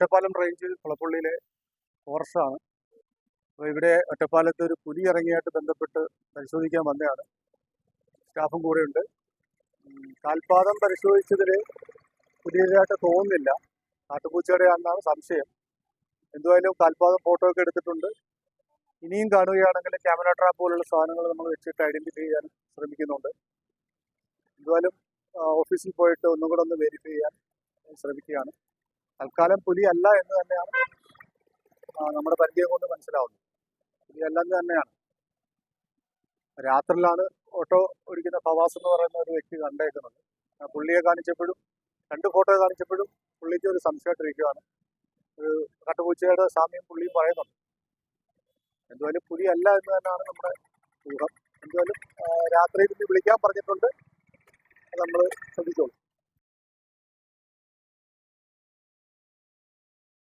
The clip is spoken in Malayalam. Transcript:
ഒറ്റപ്പാലം റേഞ്ച് കുളപ്പള്ളിയിലെ ഫോറസ്റ്റാണ് അപ്പോൾ ഇവിടെ ഒറ്റപ്പാലത്ത് ഒരു പുലി ഇറങ്ങിയായിട്ട് ബന്ധപ്പെട്ട് പരിശോധിക്കാൻ വന്നതാണ് സ്റ്റാഫും കൂടെയുണ്ട് കാൽപാദം പരിശോധിച്ചതിൽ പുലിയതായിട്ട് തോന്നുന്നില്ല. കാട്ടുപൂച്ചയുടെ ആണെന്നാണ് സംശയം. എന്തുമായാലും കാൽപാദം ഫോട്ടോ ഒക്കെ എടുത്തിട്ടുണ്ട്. ഇനിയും കാണുകയാണെങ്കിൽ ക്യാമറ ട്രാപ്പ് പോലുള്ള സാധനങ്ങൾ നമ്മൾ വെച്ചിട്ട് ഐഡന്റിഫൈ ചെയ്യാൻ ശ്രമിക്കുന്നുണ്ട്. എന്തുമായാലും ഓഫീസിൽ പോയിട്ട് ഒന്നും കൂടെ ഒന്ന് വെരിഫൈ ചെയ്യാൻ ശ്രമിക്കുകയാണ്. തൽക്കാലം പുലിയല്ല എന്ന് തന്നെയാണ് നമ്മുടെ പരിചയം കൊണ്ട് മനസ്സിലാവുന്നത്. പുലിയല്ലെന്ന് തന്നെയാണ്. രാത്രിയിലാണ് ഓട്ടോ ഓടിക്കുന്ന ഫവാസ് എന്ന് പറയുന്ന ഒരു വ്യക്തി കണ്ടേക്കുന്നത്. പുള്ളിയെ കാണിച്ചപ്പോഴും രണ്ട് ഫോട്ടോ കാണിച്ചപ്പോഴും പുള്ളിക്ക് ഒരു സംശയമായിട്ടിരിക്കുകയാണ് ഒരു കട്ടുപൂച്ചയുടെ സാമ്യം പുള്ളിയും പറയുന്നുണ്ട്. എന്തുവായാലും പുലിയല്ല എന്ന് തന്നെയാണ് നമ്മുടെ ഊഹം. എന്തുവായാലും രാത്രി വിളിക്കാൻ പറഞ്ഞിട്ടുണ്ട്. നമ്മൾ ശ്രദ്ധിച്ചോളൂ.